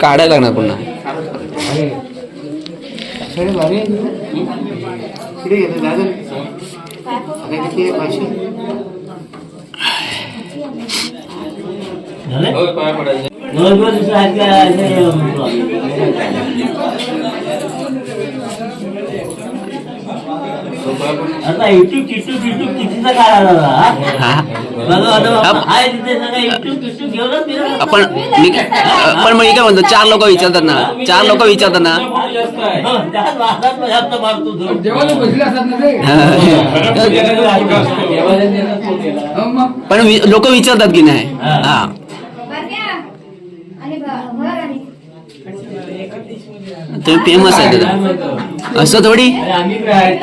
काढायला लागणार पुन्हा. आता युट्यूब टिट्यूब टिट्यूब कितीचा काळ आला हा? बघा हाय तिथे सगळं युट्यूब आपण मी पण मग मी काय म्हणतो चार लोक विचारतात ना. चार लोक विचारतात ना. हो. पण लोक विचारतात की नाही. हा. तुम्ही फेमस आहे दादा असं थोडी? अरे आम्ही काय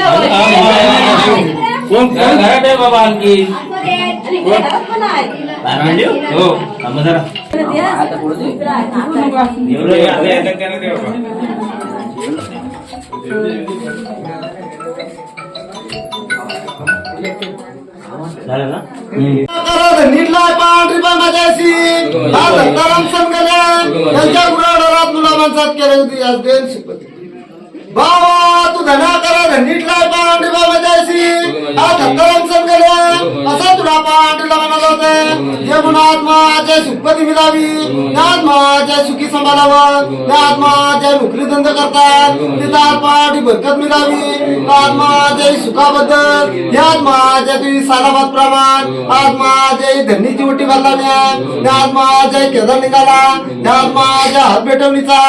कोण बाबा आणखी? हो थांबा जरा एवढं एवढं याच्यात काय नाही बाबा. झालं ना होती बाबा तू धना करा नीटला पांढरी पाण्याची हा दत्ताराम संकल्या असा तुला पांढरीला म्हणाला होते जे म्हणून आत्माच्या सुखपती मिळावी त्या आत्माच्या सुखी संभाळावं त्या आत्माच्या नोकरी धंदा करतात तिथं आत्माची बरकत मिळावी आत्माच्या सुखाबद्दल या आत्माच्या तुझी सालाबाद प्रमाण आत्माच्या धरणीची ओटी घालल्या त्या आत्माच्या केदार निघाला त्या आत्माच्या हात पेटवणीचा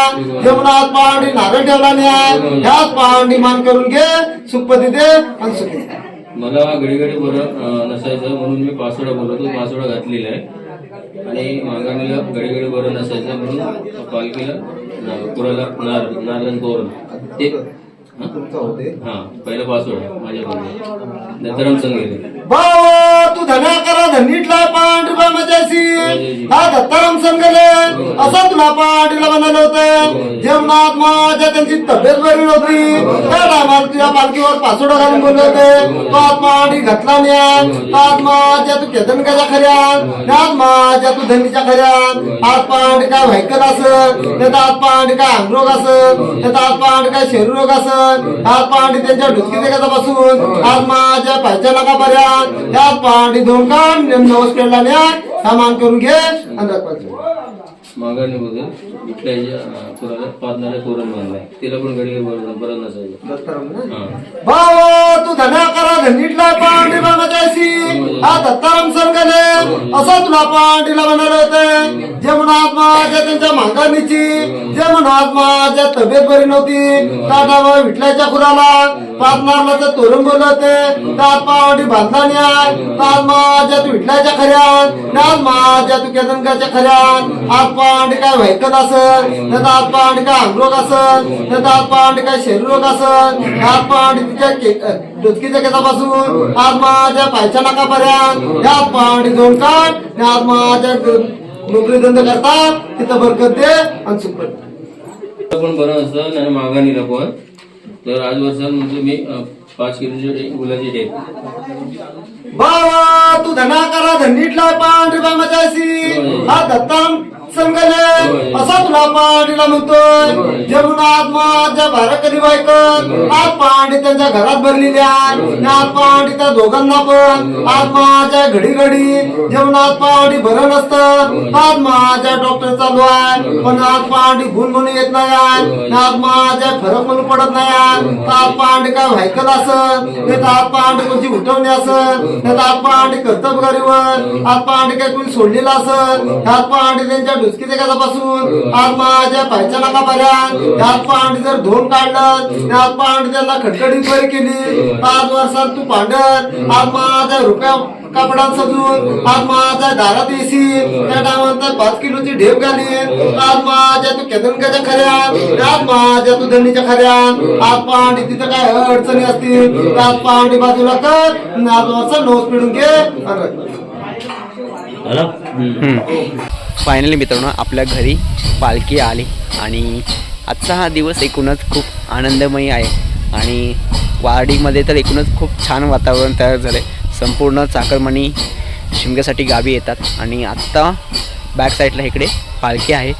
जेवणात पांडी नारळ ठेवला न्याय ह्यात पांडी मान करून घे सुखपती दे आणि सुखी. मला घडी घडी बरं नसायचं. म्हणून मी पासवर्ड बोलतो पासवर्ड घातलेला आहे. आणि मागामीला घडी घडी बरं नसायचं. म्हणून पालखीला अं, पुराला नार नारायण तोरण ते हा? पहिला पासवर्ड आहे माझ्याकडे दत्ताराम संघ भावा तू धना करा धनीटला पांढरी मजाशी हा दत्ताराम संगले. असा तुला पांढरीला म्हणाले होते. जेवणात माझ्या त्यांची तब्येत बरी नव्हती. त्या टायमाला तुझ्या पालखीवर पासोडा घालून बोलले होते. तो आत्माडी घातला न्याय तो आत्माच्या तू केदनकाच्या खऱ्यात त्यात माझ्या तू धनीच्या खऱ्यात हात पांडी काय व्हायकल असत त्याचा हात पांडी काय अंगरोग असत त्याचा हात पांडी काय शरीरोग असत पर्यंत आज पांडी त्यांच्या ढुसकी बसून आज माझ्या पाहिजे नका पर्यंत त्यात पांडी दोन कान नवस केला न्याय सामान करून घे आणि रथ पाहिजे. मागाणी बद्दल विठ्ठलाच्या अं, पुराला पादनाला तोरण बांधलाय तिला पण घडी घडी बरं बरं नसायचं. हा. भावा तू धना करा धनीटला पांडी बाबाच्याशी हा दत्ताराम संगले असा तुला पांडीला म्हणाले होते. जे म्हणून त्यांच्या मांगानीची जे म्हणून तब्येत बरी नव्हती त्या विठल्याच्या खुराला पाचनारला तर तोरण बोलले होते. त्यात पांडी बांधला न्याय त्यात माझ्या तू विठल्याच्या खऱ्यात त्यात माझ्या तू केदनकाच्या खऱ्यात आज पांडी काय व्हायकल असल त्यात आज पांडी काय अंगरोग असल त्यात आज पांडी काय शरीरोग असल त्यात पांडी तिच्या के- डुचकीच्या केसापासून आज माझ्या पायच्या नाकापर्यंत त्यात पांडी दोन काढ आज माझ्या नोकरी धंदा करतात तिथं बरकत दे आणि सुख पड. पण बरं असतं नाही मागाणीला पण तर आज वर्षात म्हणजे मी पाच किलोची गुलाची डेट. बाबा तू धना करा धनीटला पांढरी बामाच्याशी हा दत्ताम संगले असा तुला पांडीला म्हणतोय. जेवण आज माझ्या बाराकरी बायकत आज पांडी त्यांच्या घरात भरलेल्या आज पांडी त्या दोघांना पण आज माझ्या घडी घडी जेवणात बरं नसतं आज माझ्या डॉक्टर चालू आहे पण आज पांडी गुण म्हणून येत नाही. आज माझ्या फरक म्हणून पडत नाही. आज पांडी काय व्हायकल असं नाही आज पांडी कोणती उठवणी असं नाही आज पांडी कर्तबगारीवर आज पांडी काय कोणी सोडलेलं असं आज पांडी त्यांच्या हुसकी पासून आज माझ्या पायच्या नका पर्यंत यात पांड जर धुवून काढलं यात पांड त्यांना खडखडीत वर केली आज वर्षात तू पांढर. आज माझ्या रुपया कापडात सजून. आज माझ्या दारात येशी त्या टायमानंतर पाच किलोची ढेप घाली आज माझ्या तू केदनकाच्या खऱ्यात. आज माझ्या तू दंडीच्या खऱ्यात. आज पांडी तिथं काय अडचणी असतील? आज पांडी बाजूला कर. आज वर्षा नोस पिढून घे. फायनली मित्रांनो आपल्या घरी पालखी आली आणि आजचा हा दिवस एकूणच खूप आनंदमयी आहे आणि वाडीमध्ये तर एकूणच खूप छान वातावरण तयार झालं आहे संपूर्ण चाकरमणी शिमग्यासाठी गावी येतात आणि आत्ता बॅक साईडला इकडे पालखी आहे.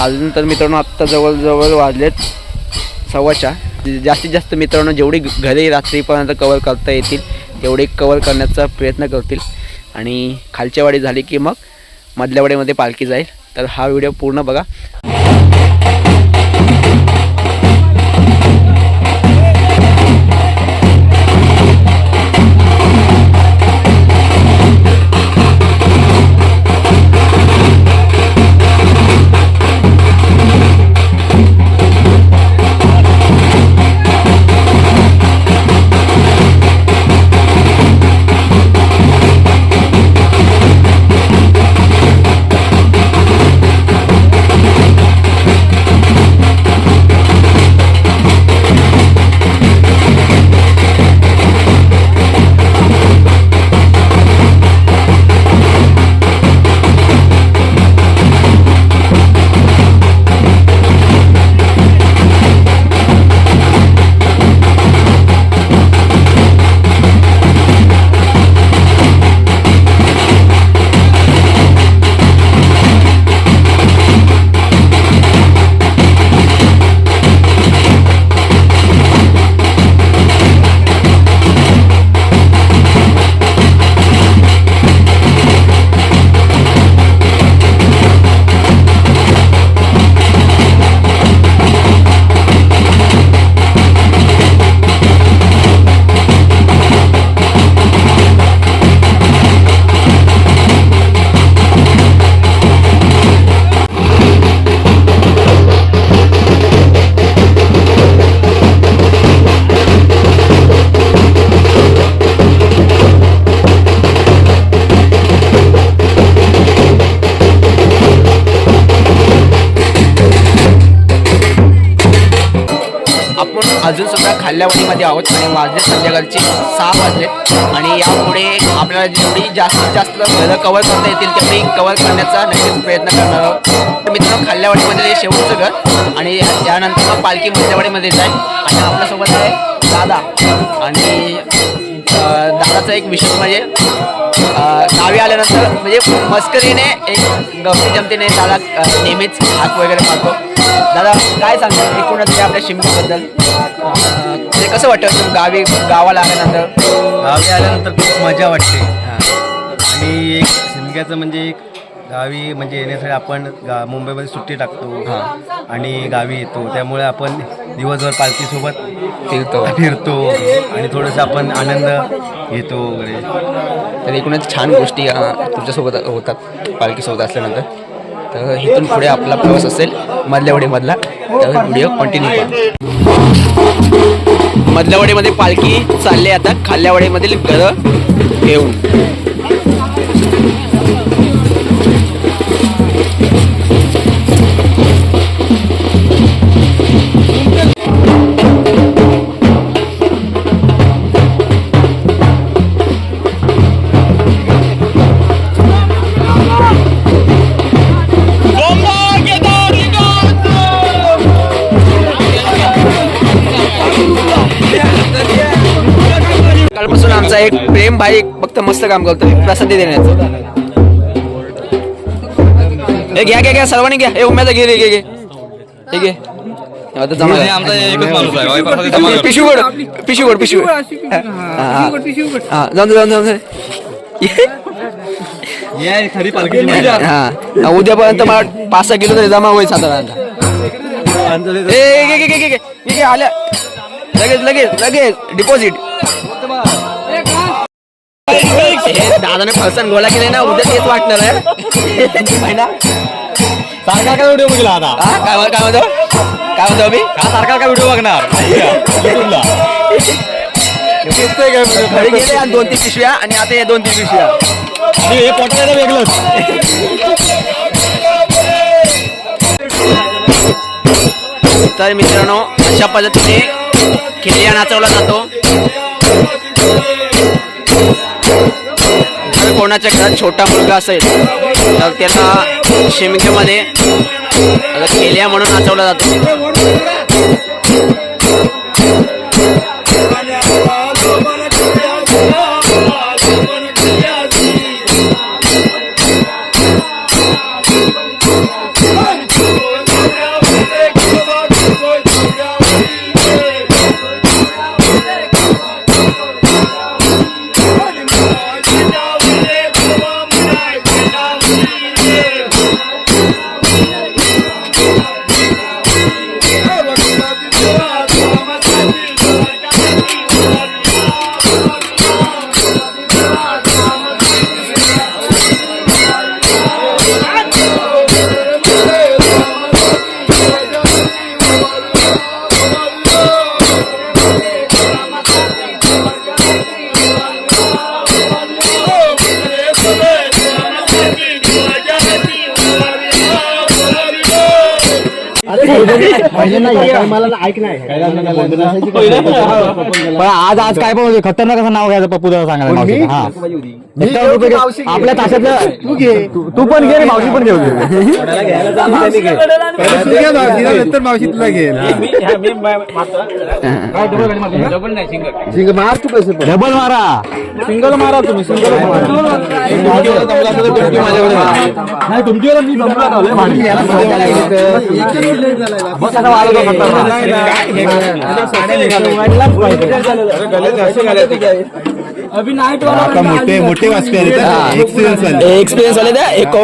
अजून तर मित्रांनो आत्ता जवळजवळ वाजलेत सव्वाच्या. जास्तीत जास्त मित्रांनो जेवढी घरी रात्रीपर्यंत कवर करता येतील तेवढे कवर करण्याचा प्रयत्न करतील. आणि खालच्या वाडी झाली की मग मधल्या वाडीमध्ये पालखी जाईल. तर हा व्हिडिओ पूर्ण बघा. आपण अजून सुद्धा खाल्ल्यावाडीमध्ये आहोत आणि वाजले संध्याकाळचे सहा वाजले. आणि यापुढे आपल्याला जेवढी जास्तीत जास्त घरं कवर करता येतील तेवढी कवर करण्याचा नक्कीच प्रयत्न करणार आहोत. तर मित्रांनो खाल्ल्यावाडीमध्ये शेवटचं घर आणि त्यानंतर मग पालखी मुंजावाडीमध्ये जाईल आणि आपल्यासोबत आहे दादा आणि दादा. दादाचा एक विशेष म्हणजे गावी आल्यानंतर म्हणजे मस्करीने एक गमती जमतीने दादा नेहमीच हात वगैरे मारतो. दादा काय सांगतो एकूणच आपल्या शिमग्याबद्दल? अं, म्हणजे कसं वाटतं तुम्ही गावी गावाला आल्यानंतर? गावी आल्यानंतर खूप मजा वाटते. आणि एक शिमग्याचं म्हणजे एक गावी म्हणजे येण्यासाठी आपण गा मुंबईमध्ये सुट्टी टाकतो हां. आणि गावी येतो. त्यामुळे आपण दिवसभर पालखीसोबत फिरतो. फिरतो आणि थोडंसं आपण आनंद घेतो वगैरे. तर एकूणच छान गोष्टी अं, तुमच्यासोबत होतात पालखीसोबत असल्यानंतर. तर इथून पुढे आपला प्रवास असेल मधल्यावडीमधला. तर व्हिडिओ कंटिन्यू करा मधल्यावाडीमध्ये पालखी चालली आता खाल्ल्यावाडीमधील घरं घेऊन. एक प्रेम भाई एक फक्त मस्त काम करतो प्रसादी देण्याचं. हे घ्या घ्या घ्या सर्वांनी घ्या. हे उम्याचा घे घे घे घे. हे घे. आता जमा झालं. आमचा एकच माणूस आहे वाईपासाठी जमा करतो. पिशवी गोड पिशवी गोड पिशवी गोड हा, हा. हा. जाऊन जाऊन जाऊन दे. या खरी पालखी मजा. हा उद्यापर्यंत मला पाच सहा किलो तरी जमा होईल साधारणतः. आल्या. लगेच लगेच लगेच. डिपॉझिट दादाने फसन गोळा केले ना उद्या तेच वाटणार आहे. ना? सारखा काय व्हिडिओ बघला आता? हा काय म्हण- काय म्हणतो? काय म्हणतो अभि? हा सारखा काय व्हिडिओ बघणार? युट्यूबला दिसतोय काय व्हिडिओ घरी गेले आणि दोन तीन पिशव्या आणि आता हे दोन तीन पिशव्या. आणि हे पोटाचं वेगळंच. तर मित्रांनो अशा पद्धतीने खेळ्या नाचवला जातो. जर कोणाच्या घरात छोटा मुलगा असेल तर त्याला शिमग्यामध्ये केल्या म्हणून नाचवला जातो. पण आज आज काय पण होते खतरनाक असं नाव घ्यायचं पप्पू दादा सांगायला. हा. एकावन्न रुपये घे. आपल्या ताशातलं तू घे. तू पण घे आणि मावशी पण घेऊ नंतर मावशी तुला घे डबल मारा सिंगल मारा. तुम्ही सिंगल नाही तुमची मी जमला आता मोठे मोठे एक्सपिरियन्स वाले एक्सपिरियन्स आले त्या एक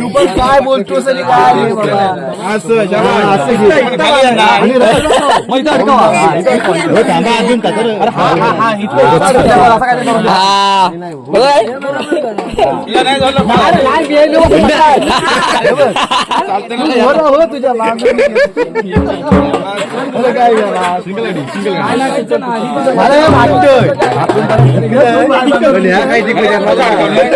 तू पण काय बोलतोस आणि काय असं. हो, अजून का. हा बरोबर मला हे वाटतंय. पण ह्या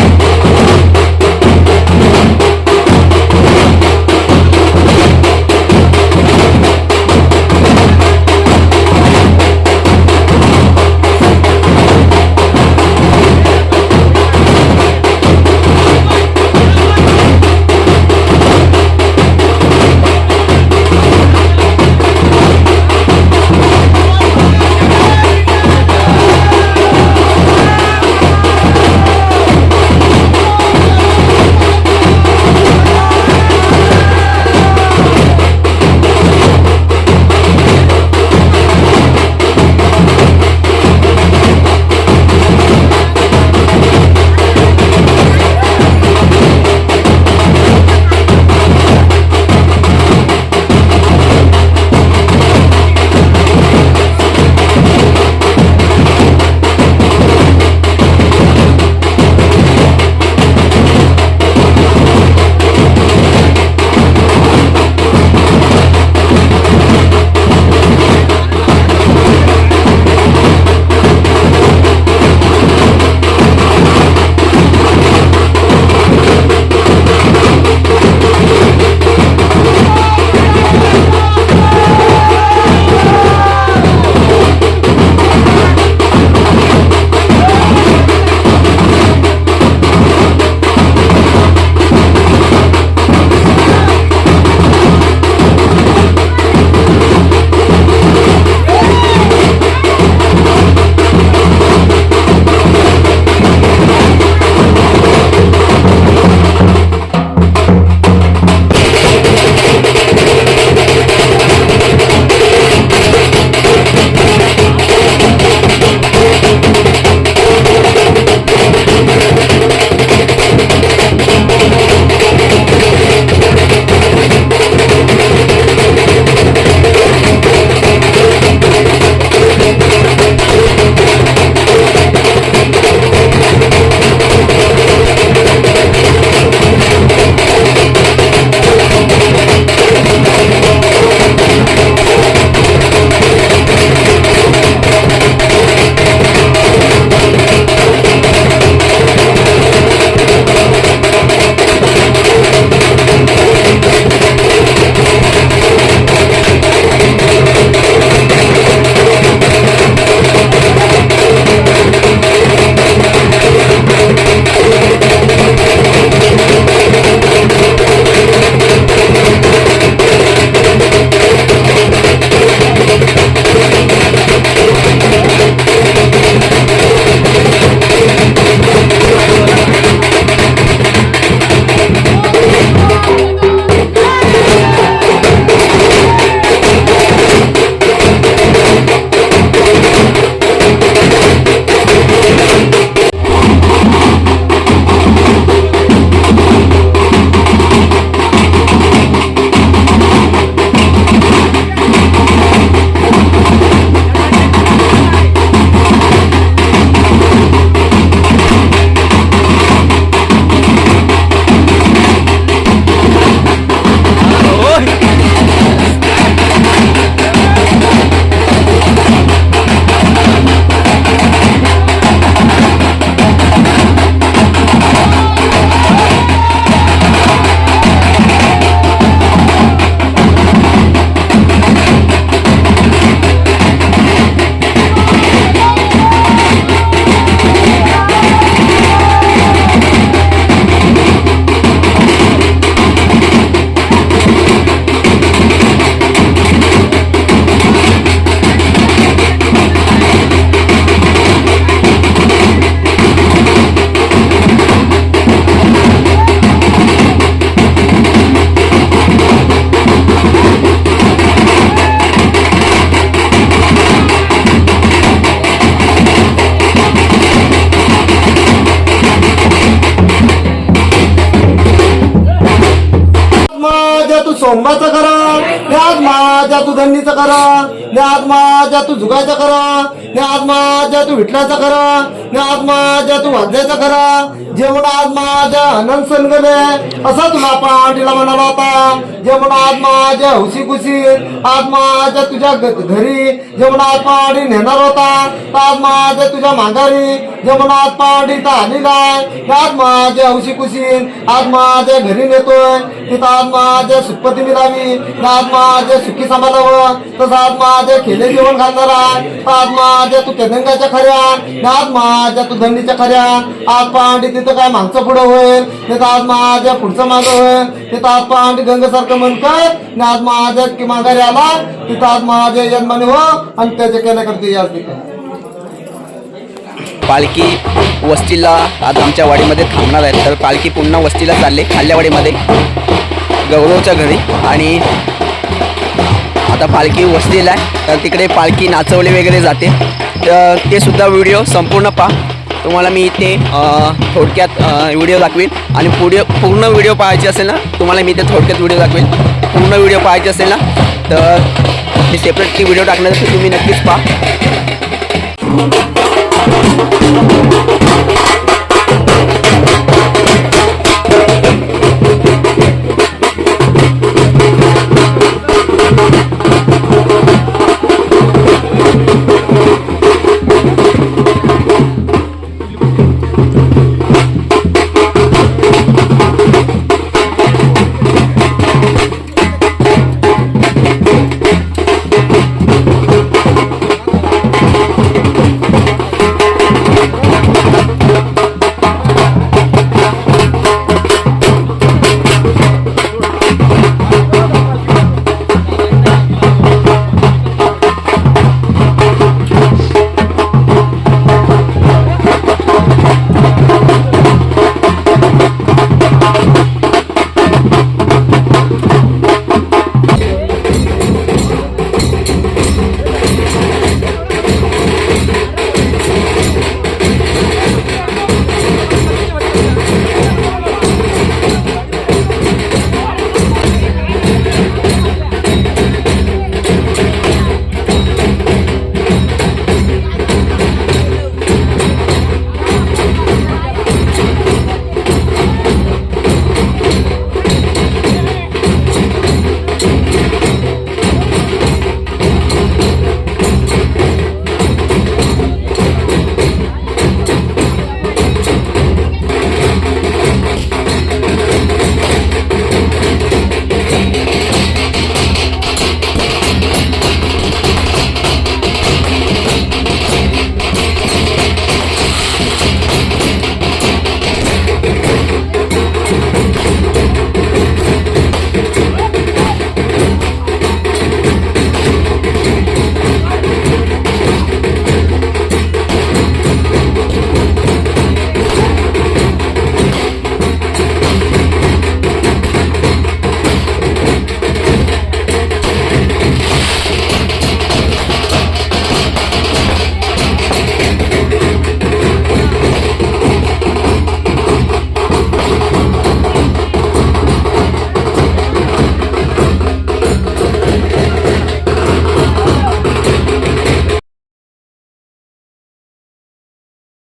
ओंबाचं करा ने आज माझ्या तू धन्नीचं करा ने आज माझ्या तू झुगायचं करा. ने आत्मा ज्या तू विठलाचा करा ने आत्मा ज्या तू वाद्याचं करा जेवण आज माझ्या आनंद सनगले असा तुला पाटीला म्हणाला होता जेवण आज माझ्या हुशी खुशी आज तुझ्या घ- घरी जेवण आज पाडी नेणार होता तर ज्या तुझ्या माघारी जेवण आज पाडी तर आलेला आहे आज माझ्या हौशी खुशी आज घरी नेतोय तिथं आज माझ्या सुखपती मिळावी आज माझ्या सुखी समाजावं तसं आज माझ्या खेले जेवण घालणार आहे तर माझ्या तू केदंगाच्या खऱ्या आज माझ्या तू धंडीच्या खऱ्या. आज पांडी तिथं काय मागचं पुढं होईल? तिथं आज माझ्या पुढचं मागं होईल. तिथं आज पांडी गंगसारखं म्हण आणि आज माझ्या की माघारी आला. तिथं आज माझ्या जन्माने हो आणि त्याचे केल्या करते आज तिथं पालखी वस्तीला आज आमच्या वाडीमध्ये थांबणार आहे. तर पालखी पुन्हा वस्तीला चालले खाल्ल्यावाडीमध्ये गौरवच्या घरी. आणि आता पालखी वसलेला आहे. तर तिकडे पालखी नाचवली वगैरे जाते. तर ते सुद्धा व्हिडिओ संपूर्ण पहा. तुम्हाला मी इथे थोडक्यात व्हिडिओ दाखवेन आणि पुढे पूर्ण व्हिडिओ पाहायचे असेल ना तुम्हाला मी इथे थोडक्यात व्हिडिओ दाखवेन पूर्ण व्हिडिओ पाहायचे असेल ना तर मी सेपरेटली व्हिडिओ टाकण्यासाठी तुम्ही नक्कीच पहा.